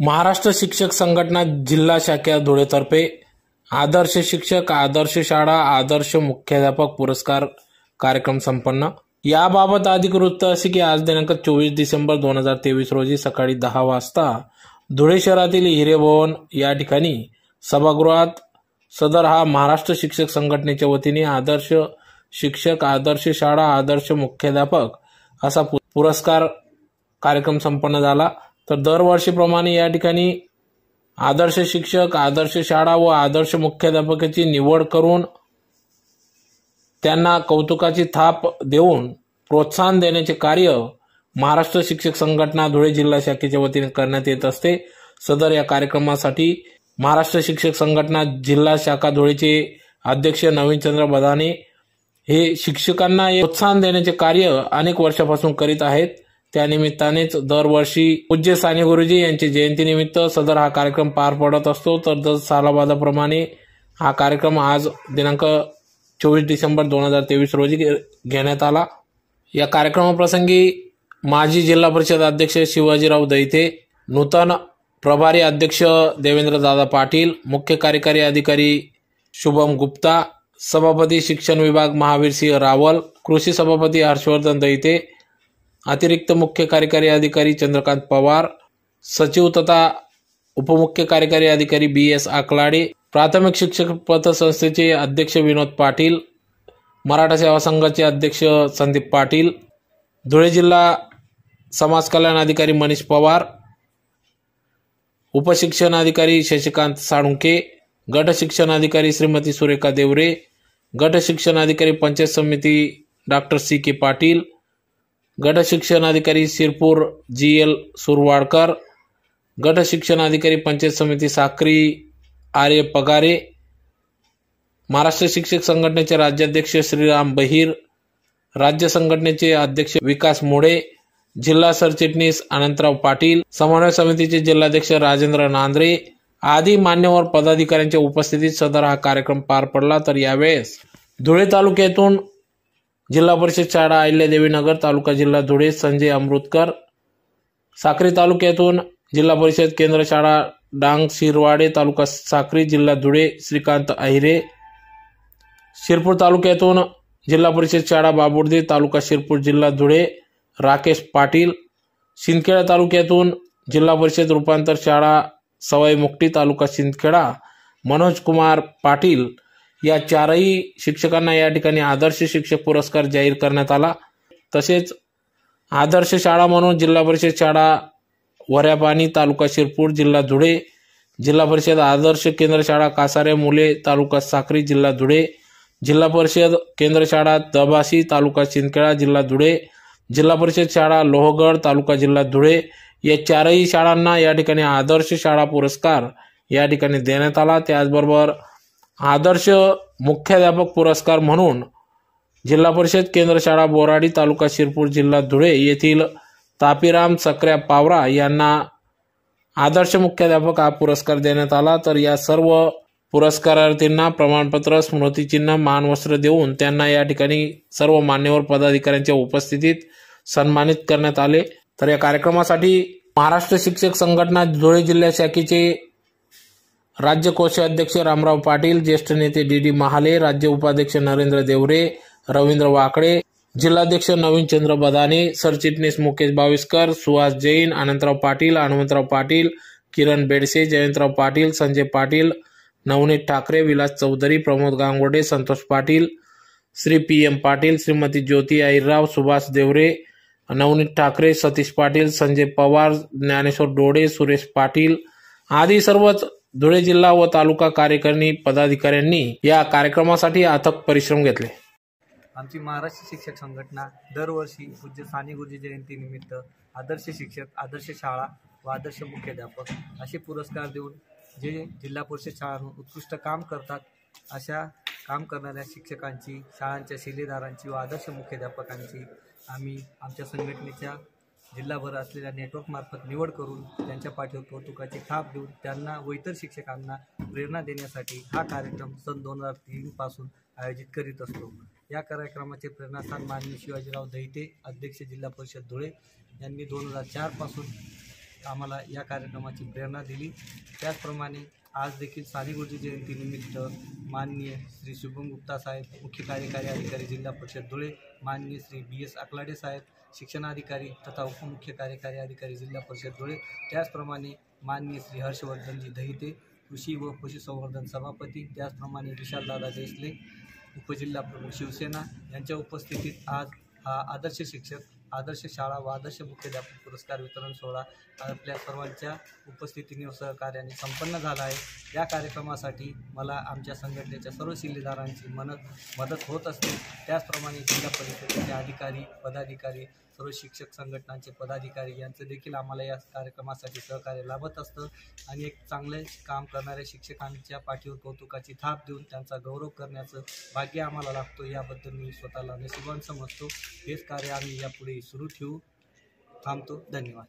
महाराष्ट्र शिक्षक संघटना जिल्हा शाखा धुळेतर्फे आदर्श शिक्षक आदर्श शाळा आदर्श मुख्याध्यापक पुरस्कार कार्यक्रम संपन्न. याबाबत अधिक वृत्त असे की आज दिनांक चोवीस डिसेंबर दोन हजार तेवीस रोजी सकाळी दहा वाजता धुळे शहरातील हिरेभवन या ठिकाणी सभागृहात सदर हा महाराष्ट्र शिक्षक संघटनेच्या वतीने आदर्श शिक्षक आदर्श शाळा आदर्श मुख्याध्यापक असा पु- पुरस्कार कार्यक्रम संपन्न झाला. तर दरवर्षीप्रमाणे या ठिकाणी आदर्श शिक्षक आदर्श शाळा व आदर्श मुख्याध्यापकाची निवड करून त्यांना कौतुकाची थाप देऊन प्रोत्साहन देण्याचे कार्य महाराष्ट्र शिक्षक संघटना धुळे जिल्हा शाखेच्या वतीने करण्यात येत असते. सदर या कार्यक्रमासाठी महाराष्ट्र शिक्षक संघटना जिल्हा शाखा धुळेचे अध्यक्ष नवीनचंद्र बदाने हे शिक्षकांना प्रोत्साहन देण्याचे कार्य अनेक वर्षापासून करीत आहेत. त्यानिमित्तानेच दरवर्षी पूज्य साने गुरुजी यांची जयंतीनिमित्त सदर हा कार्यक्रम पार पडत असतो. तर दर सालाबादाप्रमाणे हा कार्यक्रम आज दिनांक चोवीस डिसेंबर दोन हजार तेवीस रोजी घेण्यात आला. या कार्यक्रमाप्रसंगी माजी जिल्हा परिषद अध्यक्ष शिवाजीराव दैते नूतन प्रभारी अध्यक्ष देवेंद्रदादा पाटील मुख्य कार्यकारी अधिकारी शुभम गुप्ता सभापती शिक्षण विभाग महावीर सिंह रावल कृषी सभापती हर्षवर्धन दैते अतिरिक्त मुख्य कार्यकारी अधिकारी चंद्रकांत पवार सचिव तथा उपमुख्य कार्यकारी अधिकारी बी एस आकलाडे प्राथमिक शिक्षक पतसंस्थेचे अध्यक्ष विनोद पाटील मराठा सेवा संघाचे अध्यक्ष संदीप पाटील धुळे जिल्हा समाज कल्याण अधिकारी मनीष पवार उपशिक्षण अधिकारी शशिकांत साळुंके गट शिक्षणाधिकारी श्रीमती सुरेखा देवरे गट शिक्षणाधिकारी पंचायत समिती डॉक्टर सी के पाटील गट शिक्षणाधिकारी शिरपूर जी एल सुरवाडकर गट शिक्षणाधिकारी पंचायत समिती साक्री आर्य पगारे महाराष्ट्र शिक्षक संघटनेचे राज्याध्यक्ष श्रीराम बहिर राज्य संघटनेचे अध्यक्ष विकास मोडे जिल्हा सरचिटणीस अनंतराव पाटील समन्वय समितीचे जिल्हाध्यक्ष राजेंद्र नांद्रे आदी मान्यवर पदाधिकाऱ्यांच्या उपस्थितीत सदर हा कार्यक्रम पार पडला. तर यावेळेस धुळे तालुक्यातून जिल्हा परिषद शाळा अहिल्यादेवीनगर तालुका जिल्हा धुळे संजय अमृतकर. साक्री तालुक्यातून जिल्हा परिषद केंद्र शाळा डांग शिरवाडे तालुका साक्री जिल्हा धुळे श्रीकांत अहिरे. शिरपूर तालुक्यातून जिल्हा परिषद शाळा बाबुर्दे तालुका शिरपूर जिल्हा धुळे राकेश पाटील. शिंदखेडा तालुक्यातून जिल्हा परिषद रूपांतर शाळा सवाई मुक्टी तालुका शिंदखेडा मनोज कुमार पाटील. या चारही शिक्षकांना या ठिकाणी आदर्श शिक्षक पुरस्कार जाहीर करण्यात आला. तसेच आदर्श शाळा म्हणून जिल्हा परिषद शाळा वऱ्यापाणी तालुका शिरपूर जिल्हा धुळे जिल्हा परिषद आदर्श केंद्र शाळा कासारे मुले तालुका साक्री जिल्हा धुळे जिल्हा परिषद केंद्र शाळा दबासी तालुका शिंदखेडा जिल्हा धुळे जिल्हा परिषद शाळा लोहगड तालुका जिल्हा धुळे या चारही शाळांना या ठिकाणी आदर्श शाळा पुरस्कार या ठिकाणी देण्यात आला. त्याचबरोबर आदर्श मुख्याध्यापक पुरस्कार म्हणून जिल्हा परिषद केंद्र शाळा बोराडी तालुका शिरपूर जिल्हा धुळे येथील तापीराम सक्र्या पावरा यांना आदर्श मुख्याध्यापक हा पुरस्कार देण्यात आला. तर या सर्व पुरस्कारार्थींना प्रमाणपत्र स्मृतिचिन्ह मानवस्त्र देऊन त्यांना या ठिकाणी सर्व मान्यवर पदाधिकाऱ्यांच्या उपस्थितीत सन्मानित करण्यात आले. तर या कार्यक्रमासाठी महाराष्ट्र शिक्षक संघटना धुळे जिल्हा शाखेचे राज्य कोषाध्यक्ष रामराव पाटील ज्येष्ठ नेते डी डी महाले राज्य उपाध्यक्ष नरेंद्र देवरे रवींद्र वाकडे जिल्हाध्यक्ष नवीनचंद्र बदाने सरचिटणीस मुकेश बाविस्कर सुहास जैन अनंतराव पाटील हनुमंतराव पाटील किरण बेडसे जयंतराव पाटील संजय पाटील नवनीत ठाकरे विलास चौधरी प्रमोद गांगोडे संतोष पाटील श्री पी एम पाटील श्रीमती ज्योती आईराव सुभाष देवरे नवनीत ठाकरे सतीश पाटील संजय पवार ज्ञानेश्वर डोडे सुरेश पाटील आदी सर्वच धुळे जिल्हा व तालुका कार्यकारिणी पदाधिकाऱ्यांनी या कार्यक्रमासाठी अथक परिश्रम घेतले. आमची महाराष्ट्र शिक्षक संघटना दरवर्षी पूज्य साने गुरुजी जयंतीनिमित्त आदर्श शिक्षक आदर्श शाळा व आदर्श मुख्याध्यापक असे पुरस्कार देऊन जे जिल्हा परिषद शाळांवर उत्कृष्ट काम करतात अशा काम करणाऱ्या शिक्षकांची शाळांच्या शिलेदारांची व आदर्श मुख्याध्यापकांची आम्ही आमच्या संघटनेच्या जिल्हाभर असलेल्या नेटवर्कमार्फत निवड करून त्यांच्या पाठीवर कौतुकाची थाप देऊन त्यांना व इतर शिक्षकांना प्रेरणा देण्यासाठी हा कार्यक्रम सन दोन हजार तीनपासून आयोजित करीत असतो. या कार्यक्रमाचे प्रेरणास्थान माननीय शिवाजीराव दहिते अध्यक्ष जिल्हा परिषद धुळे यांनी दोन हजार चारपासून आम्हाला या कार्यक्रमाची प्रेरणा दिली. त्याचप्रमाणे आज देखील साने गुरुजी जयंतीनिमित्त माननीय श्री शुभम गुप्ता साहेब मुख्य कार्यकारी अधिकारी जिल्हा परिषद धुळे माननीय श्री बी एस आकलाडे साहेब शिक्षणाधिकारी तथा उपमुख्य कार्यकारी अधिकारी जिल्हा परिषद धुळे त्याचप्रमाणे माननीय श्री हर्षवर्धनजी दहिते कृषी व पशुसंवर्धन सभापती त्याचप्रमाणे विशालदादा देसले उपजिल्हा प्रमुख शिवसेना यांच्या उपस्थितीत आज हा आदर्श शिक्षक आदर्श शाळा व आदर्श मुख्याध्यापक पुरस्कार वितरण सोहळा आपल्या सर्वांच्या उपस्थितीने व सहकार्याने संपन्न झाला आहे. या कार्यक्रमासाठी मला आमच्या संघटनेच्या सर्व शिल्लेदारांची मनत मदत होत असते. त्याचप्रमाणे जिल्हा परिषदेचे अधिकारी पदाधिकारी सर्व शिक्षक संघटनांचे पदाधिकारी यांचं देखील आम्हाला या कार्यक्रमासाठी सहकार्य लाभत असतं. आणि एक चांगले काम करणाऱ्या शिक्षकांच्या पाठीवर कौतुकाची थाप देऊन त्यांचा गौरव करण्याचं भाग्य आम्हाला लागतो. याबद्दल मी स्वतःला नशिबान समजतो. हेच कार्य आम्ही यापुढे सुरू ठेवू. थांबतो. धन्यवाद.